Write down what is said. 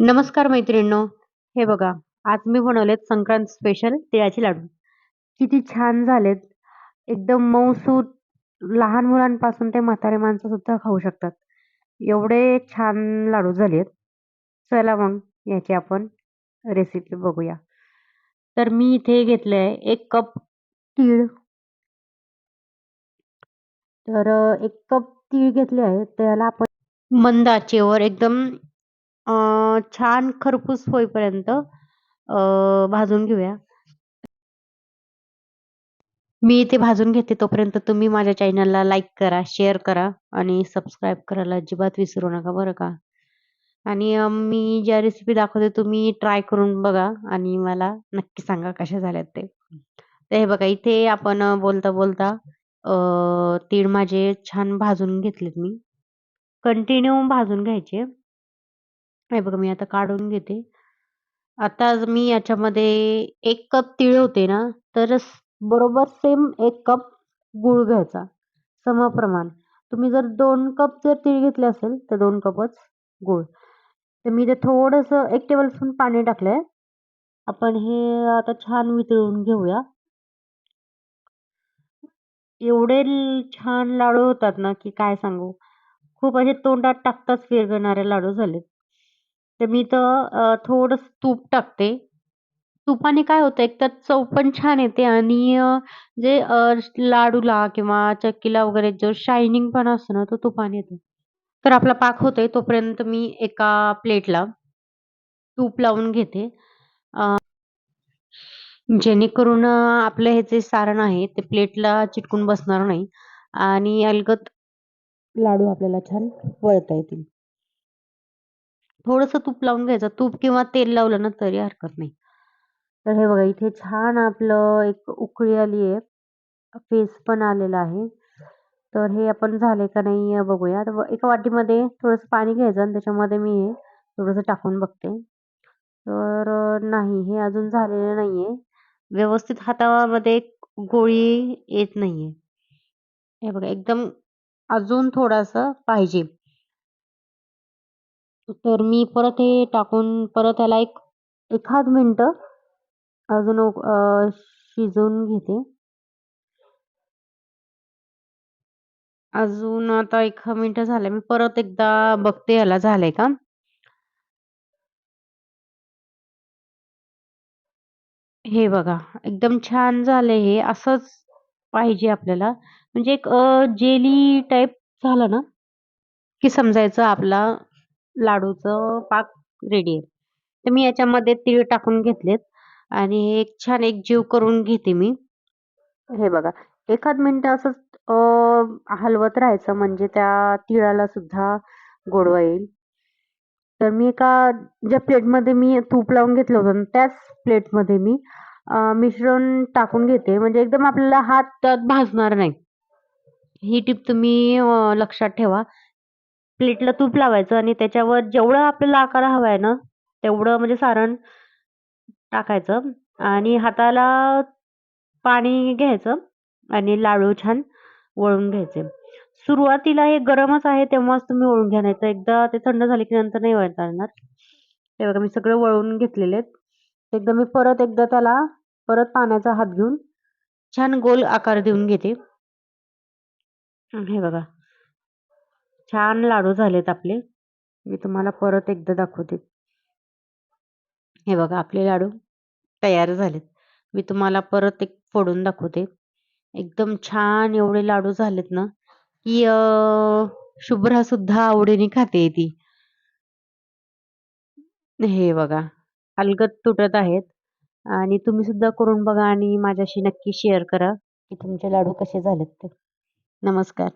नमस्कार मैत्रिणींनो. हे बघा, आज मी बनवलेत संक्रांत स्पेशल तिळाचे लाडू. किती छान झालेत. एकदम मऊसूत, लहान मुलांपासून ते म्हातारे माणसं सुद्धा खाऊ शकतात. एवढे छान लाडू झालेत. चला मग याची आपण रेसिपी बघूया. तर मी इथे घेतले आहे एक कप तीळ. तर एक कप तीळ घेतले आहे त्याला आपण मंद आचेवर एकदम अ, छान खरपूस होईपर्यंत अ, भाजून घेऊया. मी इथे भाजून घेते तोपर्यंत तुम्ही माझ्या चॅनलला लाईक करा, शेअर करा आणि सबस्क्राईब करायला अजिबात विसरू नका बरं का. आणि अ, मी ज्या रेसिपी दाखवते तुम्ही ट्राय करून बघा आणि मला नक्की सांगा कशा झाल्यात ते. तर हे बघा इथे आपण अ, बोलता बोलता अ, तीळ माझे छान भाजून घेतलेत मी. कंटिन्यू भाजून घ्यायचे. हे बघा मी आता काढून घेते. आता मी याच्यामध्ये 1 कप तीळ होते ना, तर स बरोबर सेम 1 कप गूळ घ्यायचा, समप्रमाण. तुम्ही जर 2 कप जर तीळ घेतले असेल, तर 2 कपच गूळ. तर मी इथे थोडंसं 1 टेबलस्पून पाणी टाकलंय. आपण हे आता छान वितळून घेऊया. एवढे ल छान लाडू होतात ना, की काय सांगू. खूप असे तोंडात टाकताच विरघळणारे लाडू झालेत. तर मी तर थोडंसं तूप टाकते. तुपाने काय होतं एक तर चव पण छान येते आणि अ, जे अ, लाडूला किंवा चक्कीला वगैरे जो शायनिंगपणा असतो ना, तो तुपाने येतो. तर आपला पाक होतोय तोपर्यंत मी एका प्लेटला तूप लावून घेते. अ, जेणेकरून अ, आपलं हे जे सारण आहे ते प्लेटला चिटकून बसणार नाही आणि अलगद लाडू आपल्याला छान वळता येतील. थोडंसं तूप लावून घ्यायचं. तूप किंवा तेल लावलं ना तरी हरकत नाही. तर हे बघा इथे छान आपलं एक उकळी आली आहे. फेस पण आलेला आहे. तर हे आपण झाले का नाही बघूया. तर एका वाटीमध्ये थोडंसं पाणी घ्यायचं आणि त्याच्यामध्ये मी हे थोडंसं टाकून बघते. तर नाही हे अजून झालेलं नाहीये. व्यवस्थित हातामध्ये गोळी येत नाहीये. हे बघा एकदम अजून थोडंसं पाहिजे. तर मी परत हे टाकून परत याला एक एखाद मिनटं अजून शिजवून घेते. अजून आता एक मिनिट झालंय. मी परत एकदा बघते याला झालंय का? हे बघा, एकदम छान झालंय हे. असंच पाहिजे आपल्याला. म्हणजे एक जेली टाइप झालं ना, की समजायचं आपला लाडूचं पाक रेडी आहे. तर मी याच्यामध्ये तीळ टाकून घेतलेत आणि एक छान एक जीव करून घेते मी. हे बघा, एखाद मिनटं असंच हलवत राहायचं म्हणजे त्या तिळाला सुद्धा गोडवा येईल. तर मी एका ज्या प्लेटमध्ये मी तूप लावून घेतलं होतं ना, त्याच प्लेटमध्ये मी मिश्रण टाकून घेते. म्हणजे एकदम आपल्याला हात त्यात भाजणार नाही. ही टिप तुम्ही लक्षात ठेवा. प्लेटला तूप लावायचं आणि त्याच्यावर जेवढं आपल्याला आकार हवा आहे ना, तेवढं म्हणजे सारण टाकायचं आणि हाताला पाणी घ्यायचं आणि लाडू छान वळून घ्यायचे. सुरुवातीला हे गरमच आहे तेव्हाच तुम्ही वळून घ्या, नाहीतर एकदा ते थंड झाले की नंतर नाही वळता येणार. हे बघा मी सगळं वळून घेतलेले आहेत. एकदा मी परत एकदा त्याला परत पाण्याचा हात घेऊन छान गोल आकार देऊन घेते. हे बघा. छान लाडू झालेत आपले. मी तुम्हाला परत एकदा दाखवते. हे बघा आपले लाडू तयार झालेत. मी तुम्हाला परत एक फोडून दाखवते. एकदम छान एवढे लाडू झालेत ना, की शुभ्रा सुद्धा आवडीने खाते ती. हे बघा, अलगत तुटत आहेत आणि तुम्ही सुद्धा करून बघा आणि माझ्याशी नक्की शेअर करा, की तुमचे लाडू कसे झालेत ते. नमस्कार.